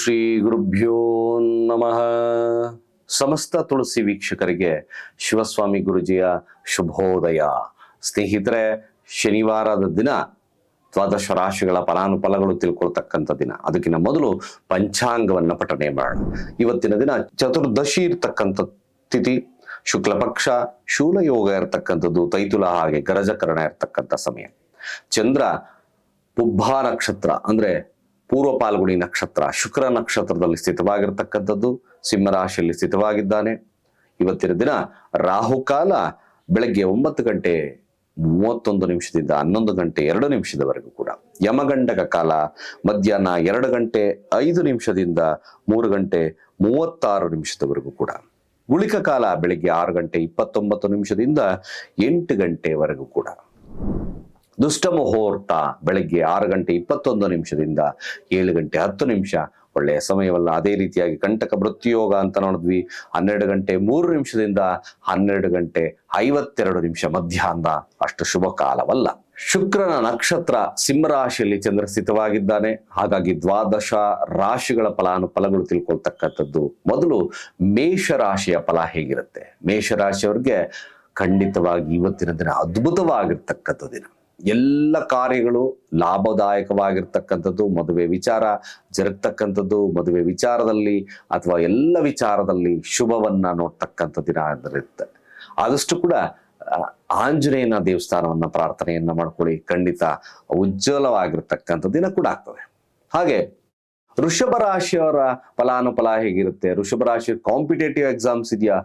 ಶ್ರೀ ಗುರುಭ್ಯೋ ನಮಃ. ಸಮಸ್ತ ತುಳಸಿ ವೀಕ್ಷಕರಿಗೆ ಶಿವಸ್ವಾಮಿ ಗುರುಜಿಯ ಶುಭೋದಯ. ಸ್ನೇಹಿತರೆ, ಶನಿವಾರದ ದಿನ ದ್ವಾದಶ ರಾಶಿಗಳ ಫಲಾನುಫಲಗಳು ತಿಳ್ಕೊಳ್ತಕ್ಕಂಥ ದಿನ. ಅದಕ್ಕಿಂತ ಮೊದಲು ಪಂಚಾಂಗವನ್ನ ಪಠನೆ ಮಾಡೋಣ. ಇವತ್ತಿನ ದಿನ ಚತುರ್ದಶಿ ಇರ್ತಕ್ಕಂಥ ತಿಥಿ, ಶುಕ್ಲ ಪಕ್ಷ ಶೂಲಯೋಗ ಇರತಕ್ಕಂಥದ್ದು, ತೈತುಲ ಹಾಗೆ ಗರಜಕರಣ ಇರ್ತಕ್ಕಂಥ ಸಮಯ. ಚಂದ್ರ ಪುಬ್ಬಾ ನಕ್ಷತ್ರ ಅಂದ್ರೆ ಪೂರ್ವ ಪಾಲ್ಗುಣಿ ನಕ್ಷತ್ರ ಶುಕ್ರ ನಕ್ಷತ್ರದಲ್ಲಿ ಸ್ಥಿತವಾಗಿರ್ತಕ್ಕಂಥದ್ದು, ಸಿಂಹರಾಶಿಯಲ್ಲಿ ಸ್ಥಿತವಾಗಿದ್ದಾನೆ. ಇವತ್ತಿನ ದಿನ ರಾಹುಕಾಲ ಬೆಳಗ್ಗೆ ಒಂಬತ್ತು ಗಂಟೆ ಮೂವತ್ತೊಂದು ನಿಮಿಷದಿಂದ ಹನ್ನೊಂದು ಗಂಟೆ ಎರಡು ನಿಮಿಷದವರೆಗೂ ಕೂಡ. ಯಮಗಂಡಕ ಕಾಲ ಮಧ್ಯಾಹ್ನ ಎರಡು ಗಂಟೆ ಐದು ನಿಮಿಷದಿಂದ ಮೂರು ಗಂಟೆ ಮೂವತ್ತಾರು ನಿಮಿಷದವರೆಗೂ ಕೂಡ. ಗುಳಿಕ ಕಾಲ ಬೆಳಿಗ್ಗೆ ಆರು ಗಂಟೆ ಇಪ್ಪತ್ತೊಂಬತ್ತು ನಿಮಿಷದಿಂದ ಎಂಟು ಗಂಟೆವರೆಗೂ ಕೂಡ. ದುಷ್ಟ ಮುಹೂರ್ತ ಬೆಳಗ್ಗೆ ಆರು ಗಂಟೆ ಇಪ್ಪತ್ತೊಂದು ನಿಮಿಷದಿಂದ ಏಳು ಗಂಟೆ ಹತ್ತು ನಿಮಿಷ. ಒಳ್ಳೆಯ ಸಮಯವಲ್ಲ. ಅದೇ ರೀತಿಯಾಗಿ ಕಂಟಕ ಮೃತ್ಯುಯೋಗ ಅಂತ ನೋಡಿದ್ವಿ. ಹನ್ನೆರಡು ಗಂಟೆ ಮೂರು ನಿಮಿಷದಿಂದ ಹನ್ನೆರಡು ಗಂಟೆ ಐವತ್ತೆರಡು ನಿಮಿಷ ಮಧ್ಯಾಹ್ನ. ಅಷ್ಟು ಶುಭ ಕಾಲವಲ್ಲ. ಶುಕ್ರನ ನಕ್ಷತ್ರ ಸಿಂಹರಾಶಿಯಲ್ಲಿ ಚಂದ್ರ ಸ್ಥಿತವಾಗಿದ್ದಾನೆ. ಹಾಗಾಗಿ ದ್ವಾದಶ ರಾಶಿಗಳ ಫಲಾನುಫಲಗಳು ತಿಳ್ಕೊಳ್ತಕ್ಕಂಥದ್ದು. ಮೊದಲು ಮೇಷರಾಶಿಯ ಫಲ ಹೇಗಿರುತ್ತೆ? ಮೇಷರಾಶಿಯವ್ರಿಗೆ ಖಂಡಿತವಾಗಿ ಇವತ್ತಿನ ದಿನ ಅದ್ಭುತವಾಗಿರ್ತಕ್ಕಂಥ ದಿನ. ಎಲ್ಲ ಕಾರ್ಯಗಳು ಲಾಭದಾಯಕವಾಗಿರ್ತಕ್ಕಂಥದ್ದು, ಮದುವೆ ವಿಚಾರ ಜರುಗ್ತಕ್ಕಂಥದ್ದು, ಮದುವೆ ವಿಚಾರದಲ್ಲಿ ಅಥವಾ ಎಲ್ಲ ವಿಚಾರದಲ್ಲಿ ಶುಭವನ್ನ ನೋಡ್ತಕ್ಕಂಥ ದಿನ ಇರುತ್ತೆ ಆದಷ್ಟು ಕೂಡ ಆಂಜನೇಯನ ದೇವಸ್ಥಾನವನ್ನ ಪ್ರಾರ್ಥನೆಯನ್ನ ಮಾಡ್ಕೊಳ್ಳಿ. ಖಂಡಿತ ಉಜ್ವಲವಾಗಿರ್ತಕ್ಕಂಥ ದಿನ ಕೂಡ ಆಗ್ತದೆ. ಹಾಗೆ ವೃಷಭ ರಾಶಿಯವರ ಫಲಾನುಫಲ ಹೇಗಿರುತ್ತೆ? ವೃಷಭ ರಾಶಿ ಕಾಂಪಿಟೇಟಿವ್ ಎಕ್ಸಾಮ್ಸ್ ಇದೆಯಾ?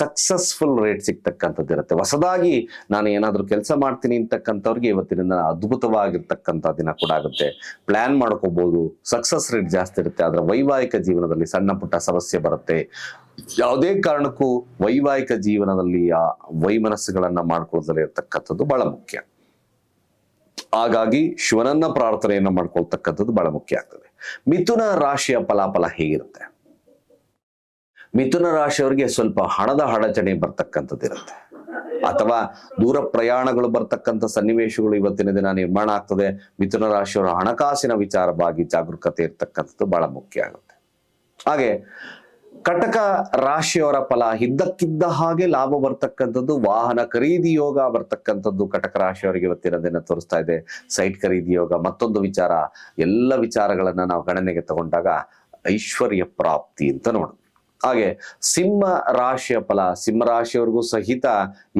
ಸಕ್ಸಸ್ಫುಲ್ ರೇಟ್ ಸಿಗ್ತಕ್ಕಂಥದ್ದು ಇರುತ್ತೆ. ಹೊಸದಾಗಿ ನಾನು ಏನಾದರೂ ಕೆಲಸ ಮಾಡ್ತೀನಿ ಅಂತಕ್ಕಂಥವ್ರಿಗೆ ಇವತ್ತಿನಿಂದ ಅದ್ಭುತವಾಗಿರ್ತಕ್ಕಂಥ ದಿನ ಕೂಡ ಆಗುತ್ತೆ. ಪ್ಲಾನ್ ಮಾಡ್ಕೋಬಹುದು ಸಕ್ಸಸ್ ರೇಟ್ ಜಾಸ್ತಿ ಇರುತ್ತೆ. ಆದರೆ ವೈವಾಹಿಕ ಜೀವನದಲ್ಲಿ ಸಣ್ಣ ಪುಟ್ಟ ಸಮಸ್ಯೆ ಬರುತ್ತೆ. ಯಾವುದೇ ಕಾರಣಕ್ಕೂ ವೈವಾಹಿಕ ಜೀವನದಲ್ಲಿ ಆ ವೈಮನಸ್ಸುಗಳನ್ನ ಮಾಡ್ಕೊಳ್ಳೋದ್ರಲ್ಲಿ ಇರ್ತಕ್ಕಂಥದ್ದು ಬಹಳ ಮುಖ್ಯ. ಹಾಗಾಗಿ ಶಿವನನ್ನ ಪ್ರಾರ್ಥನೆಯನ್ನು ಮಾಡ್ಕೊಳ್ತಕ್ಕಂಥದ್ದು ಬಹಳ ಮುಖ್ಯ ಆಗ್ತದೆ. ಮಿಥುನ ರಾಶಿಯ ಫಲಾಫಲ ಹೇಗಿರುತ್ತೆ? ಮಿಥುನ ರಾಶಿಯವರಿಗೆ ಸ್ವಲ್ಪ ಹಣದ ಅಡಚಣೆ ಬರ್ತಕ್ಕಂಥದ್ದು ಇರುತ್ತೆ. ಅಥವಾ ದೂರ ಪ್ರಯಾಣಗಳು ಬರ್ತಕ್ಕಂಥ ಸನ್ನಿವೇಶಗಳು ಇವತ್ತಿನ ದಿನ ನಿರ್ಮಾಣ ಆಗ್ತದೆ. ಮಿಥುನ ರಾಶಿಯವರ ಹಣಕಾಸಿನ ವಿಚಾರವಾಗಿ ಜಾಗರೂಕತೆ ಇರ್ತಕ್ಕಂಥದ್ದು ಬಹಳ ಮುಖ್ಯ ಆಗುತ್ತೆ. ಹಾಗೆ ಕಟಕ ರಾಶಿಯವರ ಫಲ, ಇದ್ದಕ್ಕಿದ್ದ ಹಾಗೆ ಲಾಭ ಬರ್ತಕ್ಕಂಥದ್ದು, ವಾಹನ ಖರೀದಿ ಯೋಗ ಬರ್ತಕ್ಕಂಥದ್ದು ಕಟಕ ರಾಶಿಯವರಿಗೆ ಇವತ್ತಿನ ದಿನ ತೋರಿಸ್ತಾ ಇದೆ. ಸೈಟ್ ಖರೀದಿ ಯೋಗ, ಮತ್ತೊಂದು ವಿಚಾರ, ಎಲ್ಲ ವಿಚಾರಗಳನ್ನ ನಾವು ಗಣನೆಗೆ ತಗೊಂಡಾಗ ಐಶ್ವರ್ಯ ಪ್ರಾಪ್ತಿ ಅಂತ ನೋಡುದು ಹಾಗೆ ಸಿಂಹ ರಾಶಿಯ ಫಲ, ಸಿಂಹ ರಾಶಿಯವರಿಗೂ ಸಹಿತ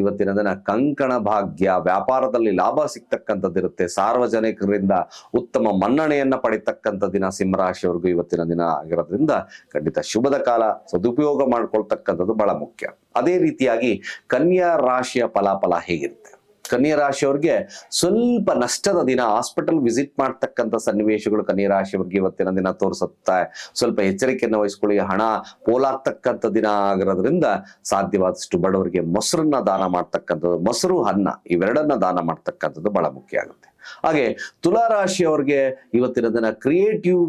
ಇವತ್ತಿನ ದಿನ ಕಂಕಣ ಭಾಗ್ಯ, ವ್ಯಾಪಾರದಲ್ಲಿ ಲಾಭ ಸಿಗ್ತಕ್ಕಂಥದ್ದಿರುತ್ತೆ ಸಾರ್ವಜನಿಕರಿಂದ ಉತ್ತಮ ಮನ್ನಣೆಯನ್ನ ಪಡಿತಕ್ಕಂಥ ದಿನ ಸಿಂಹ ರಾಶಿಯವರಿಗೂ ಇವತ್ತಿನ ದಿನ ಆಗಿರೋದ್ರಿಂದ ಖಂಡಿತ ಶುಭದ ಕಾಲ, ಸದುಪಯೋಗ ಮಾಡ್ಕೊಳ್ತಕ್ಕಂಥದ್ದು ಬಹಳ ಮುಖ್ಯ. ಅದೇ ರೀತಿಯಾಗಿ ಕನ್ಯಾ ರಾಶಿಯ ಫಲಾಫಲ ಹೇಗಿರುತ್ತೆ? ಕನ್ಯಾ ರಾಶಿಯವ್ರಿಗೆ ಸ್ವಲ್ಪ ನಷ್ಟದ ದಿನ ಹಾಸ್ಪಿಟಲ್ ವಿಸಿಟ್ ಮಾಡ್ತಕ್ಕಂಥ ಸನ್ನಿವೇಶಗಳು ಕನ್ಯಾ ರಾಶಿಯವ್ರಿಗೆ ಇವತ್ತಿನ ದಿನ ತೋರಿಸುತ್ತೆ. ಸ್ವಲ್ಪ ಎಚ್ಚರಿಕೆಯನ್ನು ವಹಿಸ್ಕೊಳ್ಳಿ. ಹಣ ಪೋಲಾಗ್ತಕ್ಕಂಥ ದಿನ ಆಗಿರೋದ್ರಿಂದ ಸಾಧ್ಯವಾದಷ್ಟು ಬಡವರಿಗೆ ಮೊಸರನ್ನ ದಾನ ಮಾಡ್ತಕ್ಕಂಥದ್ದು, ಮೊಸರು, ಅನ್ನ ಇವೆರಡನ್ನ ದಾನ ಮಾಡ್ತಕ್ಕಂಥದ್ದು ಬಹಳ ಮುಖ್ಯ ಆಗುತ್ತೆ. ಹಾಗೆ ತುಲಾ ರಾಶಿಯವ್ರಿಗೆ ಇವತ್ತಿನ ದಿನ ಕ್ರಿಯೇಟಿವ್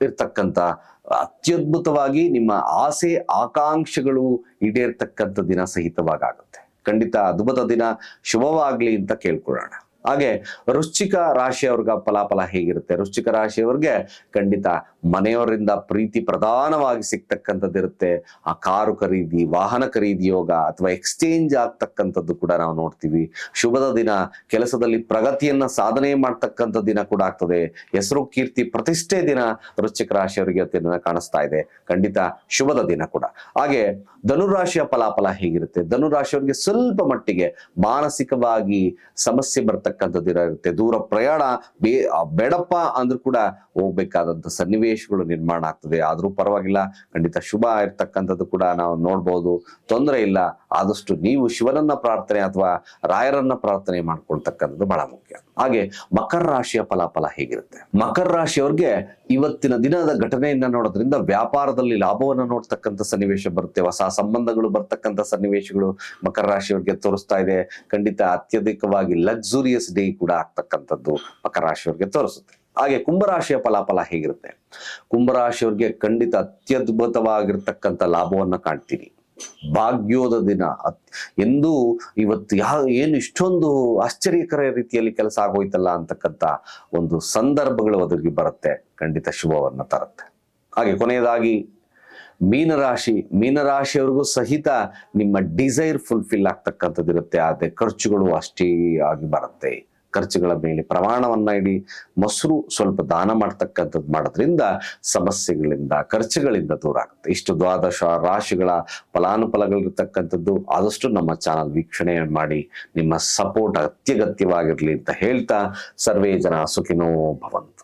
ಇರ್ತಕ್ಕಂಥ, ಅತ್ಯದ್ಭುತವಾಗಿ ನಿಮ್ಮ ಆಸೆ, ಆಕಾಂಕ್ಷೆಗಳು ಈಡೇರ್ತಕ್ಕಂಥ ದಿನ ಸಹಿತವಾಗಿ ಆಗುತ್ತೆ. ಖಂಡಿತ ಅದ್ಭುತ ದಿನ ಶುಭವಾಗಲಿ ಅಂತ ಕೇಳ್ಕೊಳ್ಳೋಣ. ಹಾಗೆ ವೃಶ್ಚಿಕ ರಾಶಿಯವ್ರಿಗೆ ಫಲಾಫಲ ಹೇಗಿರುತ್ತೆ? ವೃಶ್ಚಿಕ ರಾಶಿಯವ್ರಿಗೆ ಖಂಡಿತ ಮನೆಯವರಿಂದ ಪ್ರೀತಿ ಪ್ರಧಾನವಾಗಿ ಸಿಗ್ತಕ್ಕಂಥದ್ದಿರುತ್ತೆ ಆ ಕಾರು ಖರೀದಿ, ವಾಹನ ಖರೀದಿ ಯೋಗ ಅಥವಾ ಎಕ್ಸ್ಚೇಂಜ್ ಆಗ್ತಕ್ಕಂಥದ್ದು ಕೂಡ ನಾವು ನೋಡ್ತೀವಿ. ಶುಭದ ದಿನ, ಕೆಲಸದಲ್ಲಿ ಪ್ರಗತಿಯನ್ನ ಸಾಧನೆ ಮಾಡ್ತಕ್ಕಂಥ ದಿನ ಕೂಡ ಆಗ್ತದೆ. ಹೆಸರು, ಕೀರ್ತಿ, ಪ್ರತಿಷ್ಠೆ ದಿನ ವೃಶ್ಚಿಕ ರಾಶಿಯವರಿಗೆ ದಿನ ಕಾಣಿಸ್ತಾ ಇದೆ. ಖಂಡಿತ ಶುಭದ ದಿನ ಕೂಡ. ಹಾಗೆ ಧನುರಾಶಿಯ ಫಲಾಫಲ ಹೇಗಿರುತ್ತೆ? ಧನುರಾಶಿಯವರಿಗೆ ಸ್ವಲ್ಪ ಮಟ್ಟಿಗೆ ಮಾನಸಿಕವಾಗಿ ಸಮಸ್ಯೆ ಬರ್ತಕ್ಕಂಥದ್ದು ಇರುತ್ತೆ. ದೂರ ಪ್ರಯಾಣ ಬೇಡಪ್ಪ ಅಂದ್ರೂ ಕೂಡ ಹೋಗ್ಬೇಕಾದಂತ ಸನ್ನಿವೇಶಗಳು ನಿರ್ಮಾಣ ಆಗ್ತದೆ. ಆದ್ರೂ ಪರವಾಗಿಲ್ಲ, ಖಂಡಿತ ಶುಭ ಇರ್ತಕ್ಕಂಥದ್ದು ಕೂಡ ನಾವು ನೋಡ್ಬೋದು. ತೊಂದರೆ ಇಲ್ಲ. ಆದಷ್ಟು ನೀವು ಶಿವನನ್ನ ಪ್ರಾರ್ಥನೆ ಅಥವಾ ರಾಯರನ್ನ ಪ್ರಾರ್ಥನೆ ಮಾಡ್ಕೊಳ್ತಕ್ಕಂಥದ್ದು ಬಹಳ ಮುಖ್ಯ. ಹಾಗೆ ಮಕರ ರಾಶಿಯ ಫಲಾಫಲ ಹೇಗಿರುತ್ತೆ? ಮಕರ ರಾಶಿಯವ್ರಿಗೆ ಇವತ್ತಿನ ದಿನದ ಘಟನೆಯನ್ನ ನೋಡೋದ್ರಿಂದ ವ್ಯಾಪಾರದಲ್ಲಿ ಲಾಭವನ್ನ ನೋಡ್ತಕ್ಕಂಥ ಸನ್ನಿವೇಶ ಬರುತ್ತೆ. ಹೊಸ ಸಂಬಂಧಗಳು ಬರ್ತಕ್ಕಂಥ ಸನ್ನಿವೇಶಗಳು ಮಕರ ರಾಶಿಯವರಿಗೆ ತೋರಿಸ್ತಾ ಇದೆ. ಖಂಡಿತ ಅತ್ಯಧಿಕವಾಗಿ ಲಕ್ಸುರಿಯಸ್ ಡೇ ಕೂಡ ಆಗ್ತಕ್ಕಂಥದ್ದು ಮಕರ ರಾಶಿಯವರಿಗೆ ತೋರಿಸುತ್ತೆ. ಹಾಗೆ ಕುಂಭರಾಶಿಯ ಫಲಾಫಲ ಹೇಗಿರುತ್ತೆ? ಕುಂಭರಾಶಿಯವರಿಗೆ ಖಂಡಿತ ಅತ್ಯದ್ಭುತವಾಗಿರ್ತಕ್ಕಂಥ ಲಾಭವನ್ನ ಕಾಣ್ತೀರಿ ಭಾಗ್ಯೋದ ದಿನ. ಎಂದು ಇವತ್ತು ಯಾವ ಏನು ಇಷ್ಟೊಂದು ಆಶ್ಚರ್ಯಕರ ರೀತಿಯಲ್ಲಿ ಕೆಲಸ ಆಗೋಯ್ತಲ್ಲ ಅಂತಕ್ಕಂಥ ಒಂದು ಸಂದರ್ಭಗಳು ಒದಗಿ ಬರುತ್ತೆ. ಖಂಡಿತ ಶುಭವನ್ನ ತರುತ್ತೆ. ಹಾಗೆ ಕೊನೆಯದಾಗಿ, ಮೀನರಾಶಿ. ಮೀನರಾಶಿಯವರಿಗೂ ಸಹಿತ ನಿಮ್ಮ ಡಿಸೈರ್ ಫುಲ್ಫಿಲ್ ಆಗ್ತಕ್ಕಂಥದ್ದು ಇರುತ್ತೆ ಆದ್ರೆ ಖರ್ಚುಗಳು ಅಷ್ಟೇ ಆಗಿ ಬರುತ್ತೆ. ಖರ್ಚುಗಳ ಮೇಲೆ ಪ್ರಮಾಣವನ್ನ ಇಡಿ, ಮೊಸರು ಸ್ವಲ್ಪ ದಾನ ಮಾಡ್ತಕ್ಕಂಥದ್ದು ಮಾಡೋದ್ರಿಂದ ಸಮಸ್ಯೆಗಳಿಂದ, ಖರ್ಚುಗಳಿಂದ ದೂರ ಆಗುತ್ತೆ ಇಷ್ಟು ದ್ವಾದಶ ರಾಶಿಗಳ ಫಲಾನುಫಲಗಳಿರ್ತಕ್ಕಂಥದ್ದು ಆದಷ್ಟು ನಮ್ಮ ಚಾನಲ್ ವೀಕ್ಷಣೆ ಮಾಡಿ, ನಿಮ್ಮ ಸಪೋರ್ಟ್ ಅತ್ಯಗತ್ಯವಾಗಿರ್ಲಿ ಅಂತ ಹೇಳ್ತಾ ಸರ್ವೇ ಜನ ಸುಖಿನೋ ಭವಂತು.